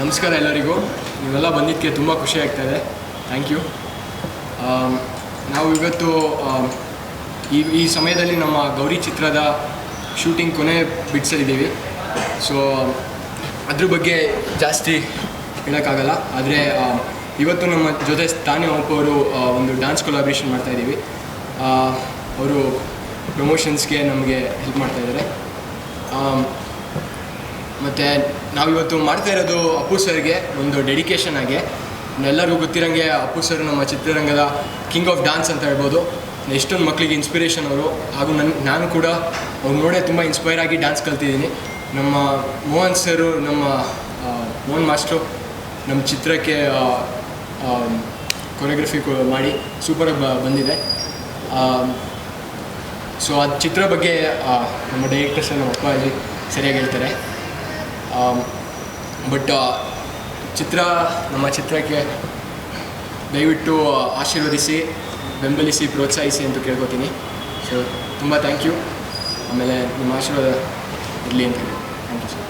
ನಮಸ್ಕಾರ ಎಲ್ಲರಿಗೂ. ನೀವೆಲ್ಲ ಬಂದಿದ್ದಕ್ಕೆ ತುಂಬ ಖುಷಿ ಆಗ್ತಾ ಇದೆ. ಥ್ಯಾಂಕ್ ಯು ನಾವು ಇವತ್ತು ಈ ಈ ಸಮಯದಲ್ಲಿ ನಮ್ಮ ಗೌರಿ ಚಿತ್ರದ ಶೂಟಿಂಗ್ ಕೊನೆ ಬಿಡ್ಸಲಿದ್ದೀವಿ. ಸೊ ಅದ್ರ ಬಗ್ಗೆ ಜಾಸ್ತಿ ಹೇಳೋಕ್ಕಾಗಲ್ಲ. ಆದರೆ ಇವತ್ತು ನಮ್ಮ ಜೊತೆ ತಾನೇ ಅವರು ಒಂದು ಡ್ಯಾನ್ಸ್ ಕೊಲಾಬ್ರೇಷನ್ ಮಾಡ್ತಾಯಿದ್ದೀವಿ ಅವರು ಪ್ರಮೋಷನ್ಸ್ಗೆ ನಮಗೆ ಹೆಲ್ಪ್ ಮಾಡ್ತಾಯಿದ್ದಾರೆ ಮತ್ತು ನಾವಿವತ್ತು ಮಾಡ್ತಾ ಇರೋದು ಅಪ್ಪು ಸರ್ಗೆ ಒಂದು ಡೆಡಿಕೇಶನ್ ಆಗಿ. ಎಲ್ಲರಿಗೂ ಗೊತ್ತಿರೋಂಗೆ ಅಪ್ಪು ಸರ್ ನಮ್ಮ ಚಿತ್ರರಂಗದ ಕಿಂಗ್ ಆಫ್ ಡ್ಯಾನ್ಸ್ ಅಂತ ಹೇಳ್ಬೋದು. ಎಷ್ಟೊಂದು ಮಕ್ಕಳಿಗೆ ಇನ್ಸ್ಪಿರೇಷನ್ ಅವರು. ಹಾಗೂ ನನ್ನ ನಾನು ಕೂಡ ಅವ್ರು ನೋಡೇ ತುಂಬ ಇನ್ಸ್ಪೈರ್ ಆಗಿ ಡ್ಯಾನ್ಸ್ ಕಲ್ತಿದ್ದೀನಿ. ನಮ್ಮ ಮೋಹನ್ ಸರು ನಮ್ಮ ಮೋಹನ್ ಮಾಸ್ಟ್ರು ನಮ್ಮ ಚಿತ್ರಕ್ಕೆ ಕೊರಿಯೋಗ್ರಫಿ ಮಾಡಿ ಸೂಪರಾಗಿ ಬ, ಬಂದಿದೆ. ಸೊ ಆ ಚಿತ್ರ ಬಗ್ಗೆ ನಮ್ಮ ಡೈರೆಕ್ಟರ್ಸ್ ನಮ್ಮ ಅಪ್ಪ ಅಲ್ಲಿ ಸರಿಯಾಗಿ ಹೇಳ್ತಾರೆ. ಬಟ್ ಚಿತ್ರ, ನಮ್ಮ ಚಿತ್ರಕ್ಕೆ ದಯವಿಟ್ಟು ಆಶೀರ್ವದಿಸಿ, ಬೆಂಬಲಿಸಿ, ಪ್ರೋತ್ಸಾಹಿಸಿ ಅಂತ ಕೇಳ್ಕೊತೀನಿ. ಸೊ ತುಂಬ ಥ್ಯಾಂಕ್ ಯು ಆಮೇಲೆ ನಿಮ್ಮ ಆಶೀರ್ವಾದ ಇರಲಿ ಅಂತ ಹೇಳಿ ಥ್ಯಾಂಕ್ ಯು ಸರ್